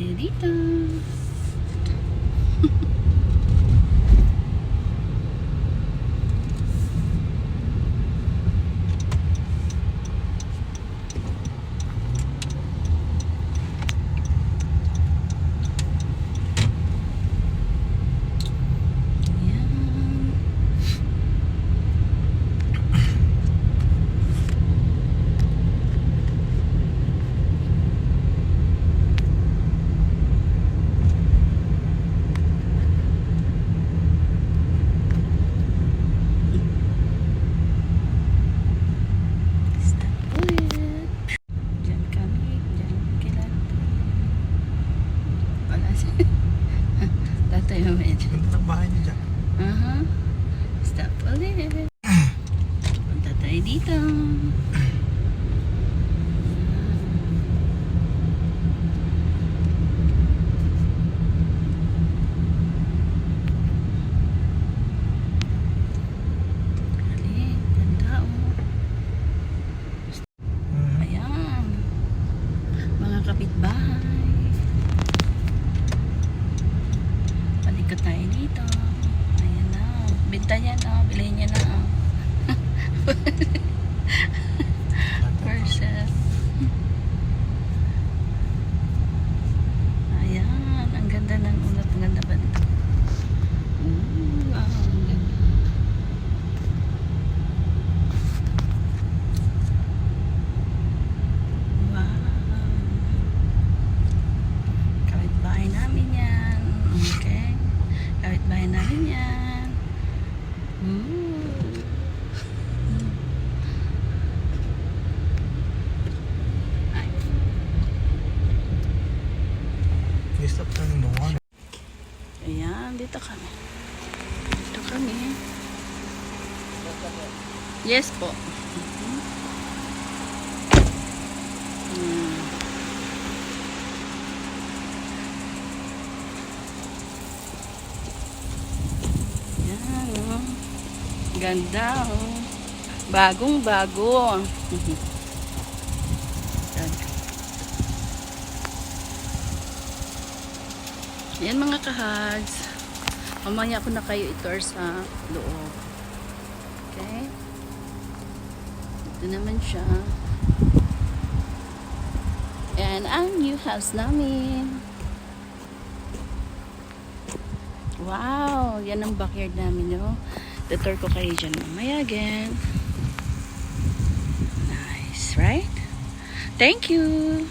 tayo dito. Ayan. Stop ulit. Diyan kami. Diyan kailan. Wala siya. Tatay mo medyo. Ganda ng bahay niyo dyan. Aha. Stop ulit. Punta tayo dito. Mga kapitbahay. Balik tayo dito. Ayan na. Binta niya na. Bilhin niya na. Parcel. Ayan. Ang ganda ng ulap. Ang ganda ba dito? Ooh, wow. Ang ganda. Wow. Kapit-bahay namin yan. Okay. Kapit-bahay namin yan. Ay. Please stop turning the water. Dito kami. Dito kami. Yes po. Ganda, oh. Bagong bago. Yan. Mga kahags. Mamaya ko na kayo i-tour sa loob. Okay? Ito naman siya. Yan ang new house namin. Wow! Yan ang backyard namin, no? Tutor ko kayo dyan mamaya again. Nice, right? Thank you!